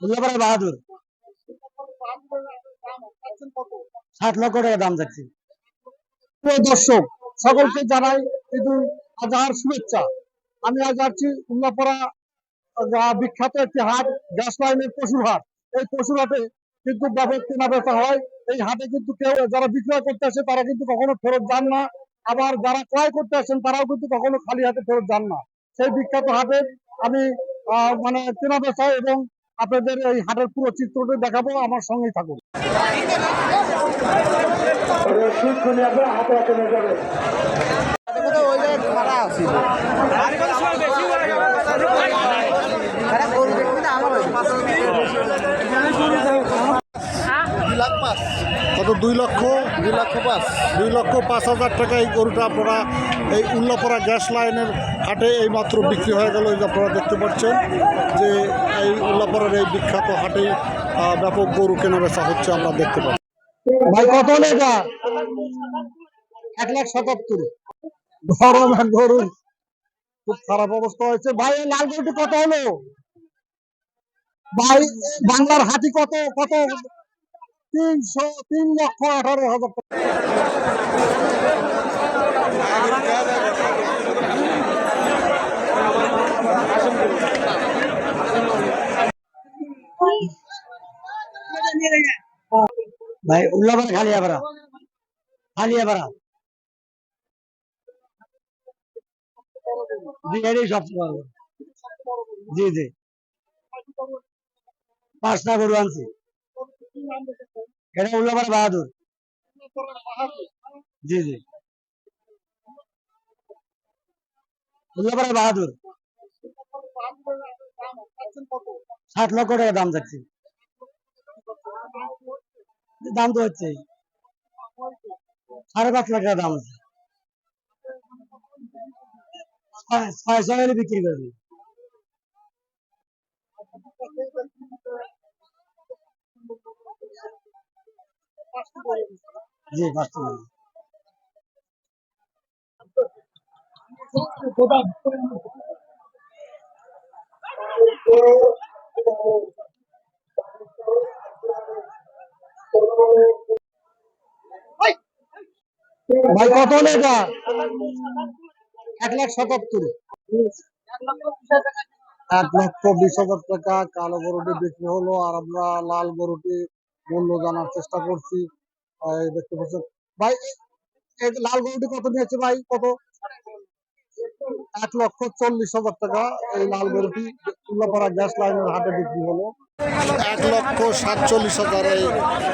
উল্লাপাড়া বাহাদুর। ষাট লক্ষ টাকা দাম যাচ্ছে প্রিয় দর্শক, সকলকে জানাই আজহার শুভেচ্ছা। আমি আজ যাচ্ছি বিখ্যাত একটি হাট, গ্যাস লাইনের পশুর হাট। এই পশুর হাটে কিন্তু কেনা বেচা হয়। এই হাটে কিন্তু কেউ, যারা বিক্রয় করতে আসে, তারা কিন্তু কখনো ফেরত যান না। আবার যারা ক্রয় করতে আসেন, তারাও কিন্তু কখনো খালি হাতে ফেরত যান না। সেই বিখ্যাত হাটে আমি মানে কেনা বেচা এবং আপনাদের এই হাটের পুরো চিত্রটা দেখাবো আমার সঙ্গেই থাকুন। কত দুই লক্ষ দুই লক্ষ পাঁচ। দুই লক্ষ পাঁচ হাজার টাকা এই গরুটা আপনারা এই উল্লাপড়া গ্যাস লাইনের হাটে এই মাত্র বিক্রি হয়ে গেল আপনারা দেখতে পাচ্ছেন যে এই উল্লাপড়ার এই বিখ্যাত হাটে ব্যাপক গরু কেনা বেচা হচ্ছে আমরা দেখতে পাচ্ছি। ভাই, কত এটা? এক লাখ সাতাত্তর। গরম এক গরু? খুব খারাপ অবস্থা হয়েছে। ভাই লাল গরুটি কত হলো? ভাই বাংলার হাতি কত কত তিনশো তিন লক্ষ আঠারো হাজার ভাই উল্লাপাড়া খালিয়াপাড়া খালিয়াপাড়া জি, এটাই সবচেয়ে জি জি। পাঁচটা গরু আনছি। এটা উল্লাপাড়া বাহাদুর। জি জি। উল্লাপাড়া বাহাদুর। ষাট লক্ষ টাকা দাম যাচ্ছে। দাম তো হচ্ছে। সাড়ে পাঁচ লাখ টাকা দাম আছে। ছয়- হলে বিক্রি করবে জি পাঁচশো টাকা ভাই, কত এটা? এক লাখ সাতাত্তর এক লক্ষ বিশ হাজার টাকা, কালো গরুটি বিক্রি হলো, আর আমরা লাল গরুটি মূল্য জানার চেষ্টা করছি। দেখতে পাচ্ছেন। ভাই লাল গরুটি কত নিয়েছে ভাই? কত? এক লক্ষ চল্লিশ হাজার টাকা। এই লাল গরুটি উল্লাপাড়া গ্যাস লাইনের হাটে বিক্রি হলো। এক লক্ষ সাতচল্লিশ হাজার এই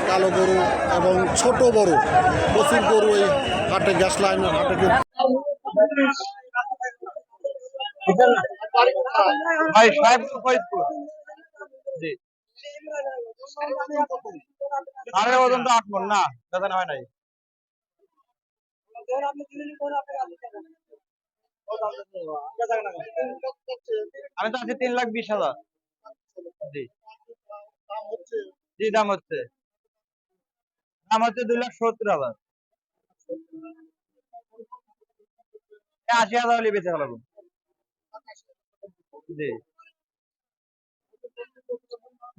কালো গরু এবং ছোট বড় প্রচুর গরু এই হাটে গ্যাস লাইনের হাটে ভাই সাহেব ওজন তো না? হয় নাই। আমি তো আছি তিন লাখ বিশ হাজার। জি। জি, দাম হচ্ছে। দাম হচ্ছে দুই লাখ সত্তর হাজার। আশি হাজার হলে বেঁচে ফেলাবো। জি।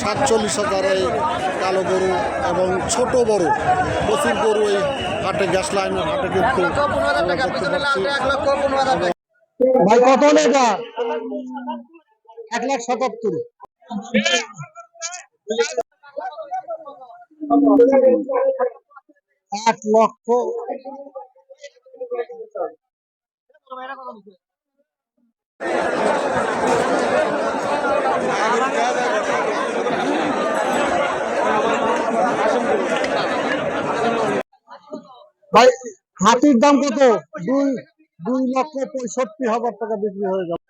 সাতচল্লিশ হাজার কালো গরু এবং ছোট বড়। প্রচুর গরু এই হাটে গ্যাস লাইনের হাটে কিন্তু ভাই, কত এটা এক লাখ সাতাত্তর। এক লক্ষ। ভাই হাতির দাম কত? দুই দুই লক্ষ পঁয়ষট্টি হাজার টাকা বিক্রি হয়ে গেল।